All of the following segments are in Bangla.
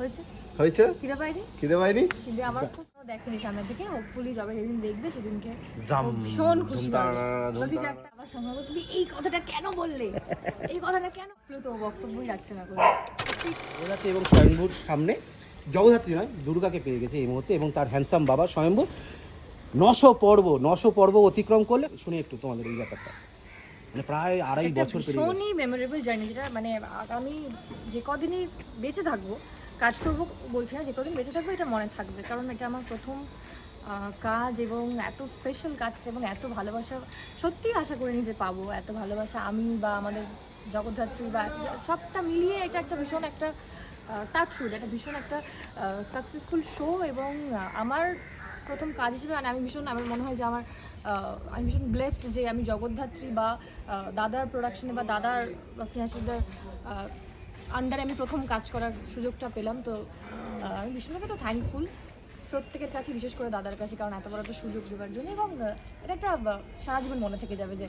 হয়েছে? হয়েছে? খিদে পাইনি? খিদে পাইনি? কিন্তু আমার খুব দেখেনি সামনে থেকে হোপফুলি যবে যেদিন দেখবে সেদিনকে ভীষণ খুশি হবে। ধুমধাম। বলবি যে একটা আবার সঙ্গে তুমি এই কথাটা কেন বললে? এই কথাটা কেন তো বক্তব্যই রাখছে না করে জগদ্ধাত্রী এবং স্বয়ম্ভুর সামনে জগদ্ধাত্রী নয় দুর্গাকে পেয়ে গেছে এই মুহূর্তে এবং তার হ্যান্ডসাম বাবা স্বয়ম্ভু। নশো পর্ব নশো পর্ব অতিক্রম করলে শুনি একটু তোমাদের এই ব্যাপারটা। মানে প্রায় আড়াই বছর ভীষণই মেমোরেবল জার্নি যেটা মানে আগামী যে কদিনই বেঁচে থাকব কাজ করব বলছি না যে কদিন বেঁচে থাকব এটা মনে থাকবে। কারণ এটা আমার প্রথম কাজ এবং এত স্পেশাল কাজটা এবং এত ভালোবাসা। সত্যিই আশা করিনি যে পাবো। এত ভালোবাসা আমি বা আমাদের জগদ্ধাত্রী বা সবটা মিলিয়ে এটা একটা ভীষণ একটা টাচ শুট একটা ভীষণ একটা সাকসেসফুল শো এবং আমার প্রথম কাজ হিসেবে মানে আমি ভীষণ, আমার মনে হয় যে আমার আমি ভীষণ ব্লেসড যে আমি জগদ্ধাত্রী বা দাদার প্রোডাকশনে বা দাদার স্নেহাশিসদার আন্ডারে আমি প্রথম কাজ করার সুযোগটা পেলাম তো আমি ভীষণভাবে তো থ্যাঙ্কফুল প্রত্যেকের কাছে বিশেষ করে দাদার কাছে কারণ এত বড় একটা সুযোগ দেওয়ার জন্য এবং এটা একটা সারা জীবন মনে থেকে যাবে যে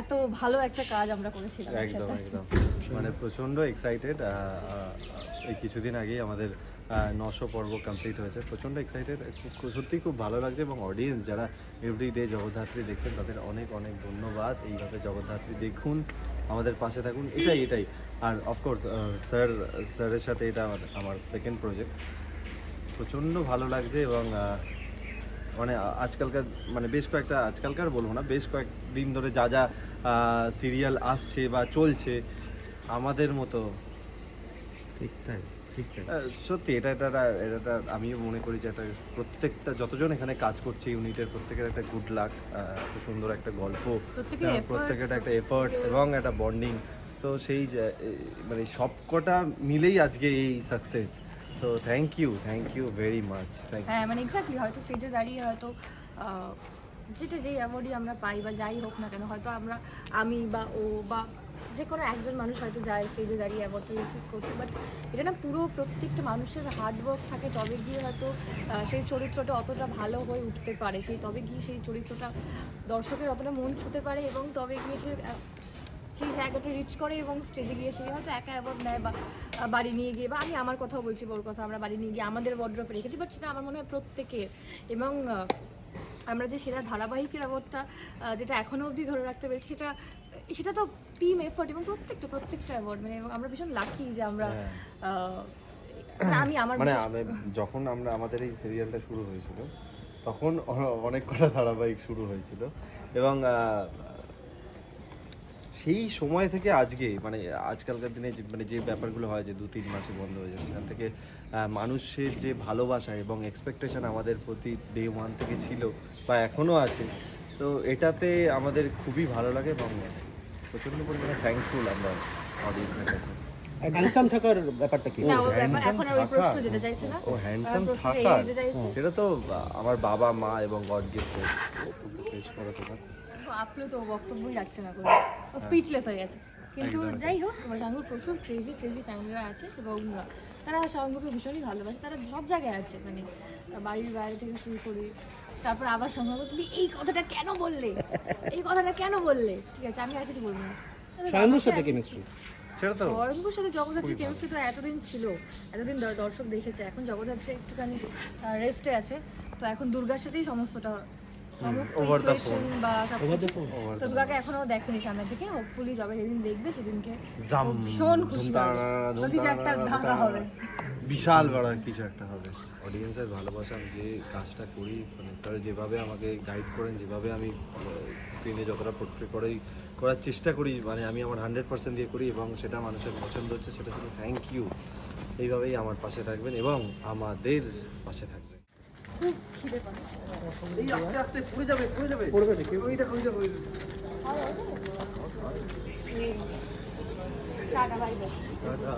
এত ভালো একটা কাজ আমরা করেছিলাম একদম একদম। মানে প্রচণ্ড এক্সাইটেড এই কিছুদিন আগেই আমাদের নশো পর্ব কমপ্লিট হয়েছে। প্রচণ্ড এক্সাইটেড সত্যি খুব ভালো লাগছে এবং অডিয়েন্স যারা এভরিডে জগদ্ধাত্রী দেখছেন, তাদের অনেক অনেক ধন্যবাদ। এইভাবে জগদ্ধাত্রী দেখুন, আমাদের পাশে থাকুন, এটাই এটাই। আর অফকোর্স স্যার স্যারের সাথে এটা আমার আমার সেকেন্ড প্রজেক্ট প্রচণ্ড ভালো লাগছে এবং মানে আজকালকার মানে বেশ কয়েকটা, আজকালকার বলব না, বেশ কয়েকদিন ধরে যা যা সিরিয়াল আসছে বা চলছে, আমাদের মতো। ঠিক তাই। সত্যি এটা এটা এটা আমিও মনে করি যে একটা প্রত্যেকটা যতজন এখানে কাজ করছে ইউনিটের প্রত্যেকের একটা গুড লাক এত সুন্দর একটা গল্প প্রত্যেকের প্রত্যেকের একটা এফার্ট এবং একটা বন্ডিং তো সেই মানে সবকটা মিলেই আজকে এই সাকসেস তো thank you thank you very much হ্যাঁ মানে এক্স্যাক্টলি হয়তো স্টেজে দাঁড়িয়ে হয়তো যেটা যেই অ্যাওয়ার্ডই আমরা পাই বা যাই হোক না কেন হয়তো আমরা আমি বা ও বা যে কোনো একজন মানুষ হয়তো যায় স্টেজে দাঁড়িয়ে অ্যাওয়ার্ডটা রিসিভ করতে বাট এটা না পুরো প্রত্যেকটা মানুষের হার্ডওয়ার্ক থাকে তবে গিয়ে হয়তো সেই চরিত্রটা অতটা ভালো হয়ে উঠতে পারে। সেই তবে গিয়ে সেই চরিত্রটা দর্শকের অতটা মন ছুতে পারে এবং তবে গিয়ে সে সেই জায়গাটা রিচ করে এবং স্টেজে গিয়ে সে হয়তো একা অ্যাওয়ার্ড নেয় বা বাড়ি নিয়ে গিয়ে বা আমি আমার কথাও বলছি, ওর কথা আমরা বাড়ি নিয়ে গিয়ে আমাদের ওয়ার্ড্রপে রেখে দিই বাট সেটা আমার মনে হয় প্রত্যেকের। এবং আমরা যে সেরা ধারাবাহিকের অ্যাওয়ার্ডটা যেটা এখনও অবধি ধরে রাখতে পেরেছি, সেটা সেটা তো টিম এফোর্ট এবং প্রত্যেকটা প্রত্যেকটা অ্যাওয়ার্ড মানে এবং আমরা ভীষণ লাকি যে আমরা মানে আমি আমার মানে যখন আমরা আমাদের এই সিরিয়ালটা শুরু হয়েছিল তখন অনেক কটা ধারাবাহিক শুরু হয়েছিল এবং সেই সময় থেকে আজকে মানে আজকালকার দিনে মানে যে ব্যাপারগুলো হয় যে দু তিন মাসে বন্ধ হয়ে যায় সেখান থেকে মানুষের যে ভালোবাসা এবং এক্সপেকটেশন আমাদের প্রতি ডে ওয়ান থেকে ছিল বা এখনও আছে তো এটাতে আমাদের খুবই ভালো লাগে এবং প্রচণ্ড পরিমাণে থ্যাঙ্কফুল আমরা অডিয়েন্সের কাছে। হ্যান্ডসাম থাকার ব্যাপারটা কি? ও হ্যান্ডসাম থাকার। সেটা তো আমার বাবা মা এবং গড গিফট পেশ করা তোমার আপনি তো বক্তব্যই রাখছে না করে স্পিচলেস হয়ে গেছে। কিন্তু যাই হোক শাঙ্গুর প্রচুর ক্রেজি আছে এবং তারা শাঙ্গুকে ভীষণই ভালোবাসে। তারা সব জায়গায় আছে মানে বাড়ির বাইরে থেকে শুরু করে তারপর আবার সম্ভব তুমি এই কথাটা কেন বললে? এই কথাটা কেন বললে? ঠিক আছে আমি আর কিছু বলব না। স্বয়ম্ভুর সাথে কেমিস্ট্রি। সেটা তো সাথে জগদ্ধাত্রী কেমিস্ট্রি তো এতদিন ছিল এতদিন দর্শক দেখেছে। এখন জগদ্ধাত্রী একটুখানি রেস্টে আছে। তো এখন দুর্গার সাথেই সমস্তটা phone. Over তো দুর্গাকে এখনও দেখেনি সামনে থেকে। হোপফুলি যবে যেদিন দেখবে সেদিনকে ভীষণ খুশি হবে। একটা ধাঁধা হবে। বিশাল বড় কিছু একটা হবে। অডিয়েন্সের ভালোবাসা আমি যে কাজটা করি মানে স্যার যেভাবে আমাকে গাইড করেন যেভাবে আমি স্ক্রিনে যতটা পোট্রে করেই করার চেষ্টা করি মানে আমি আমার হান্ড্রেড পার্সেন্ট দিয়ে করি এবং সেটা মানুষের পছন্দ হচ্ছে সেটা শুধু থ্যাংক ইউ এইভাবেই আমার পাশে থাকবেন এবং আমাদের পাশে থাকবেন। খুব খিদে পাচ্ছে। এই আস্তে আস্তে পড়ে যাবে পড়ে যাবে। পড়বে নাকি? ওই দেখো ওই দেখো ওই দেখো। Tata bye bye tata.